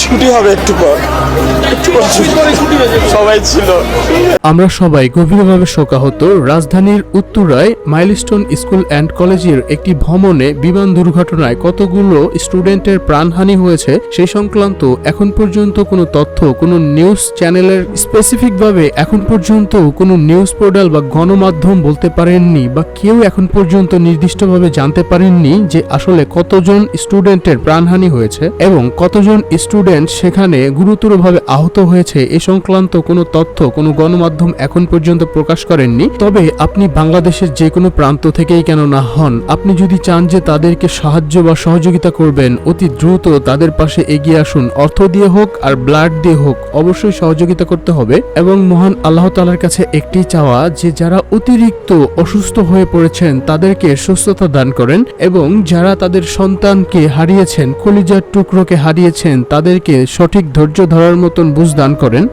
ছুটি হবে একটু পর। সবাই ছিল আমরা সবাই গভীরভাবে শোকাহত। রাজধানীর উত্তরায় মাইলস্টোন স্কুল অ্যান্ড কলেজের একটি ভ্রমণে বিমান দুর্ঘটনায় কতগুলো স্টুডেন্টের প্রাণহানি হয়েছে সেই সংক্রান্ত এখন পর্যন্ত কোনো তথ্য, কোনো নিউজ চ্যানেলের স্পেসিফিকভাবে এখন পর্যন্ত কোনো নিউজ পোর্টাল বা গণমাধ্যম বলতে পারেননি বা কেউ এখন পর্যন্ত নির্দিষ্টভাবে জানতে পারেননি যে আসলে কতজন স্টুডেন্টের প্রাণহানি হয়েছে এবং কতজন স্টুডেন্ট সেখানে গুরুতরভাবে আহত হয়েছে, এ সংক্রান্ত কোনো তথ্য কোনো গণমাধ্যম এখন পর্যন্ত প্রকাশ করেননি। তবে আপনি বাংলাদেশের যে কোনো প্রান্ত থেকেই কেন না হন, আপনি যদি চান যে তাদেরকে সাহায্য বা সহযোগিতা করবেন, অতি দ্রুত তাদের পাশে এগিয়ে আসুন। অর্থ দিয়ে হোক আর ব্লাড দিয়ে হোক, অবশ্যই সহযোগিতা করতে হবে এবং মহান আল্লাহ তালার কাছে একটি চাওয়া যে যারা অতিরিক্ত অসুস্থ হয়ে পড়েছেন, তাদেরকে সুস্থতা দান করেন এবং যারা তাদের সন্তানকে হারিয়েছেন, কলিজার টুকরোকে হারিয়েছেন, তাদেরকে সঠিক ধৈর্য ধরার মতন বুঝ দান করেন।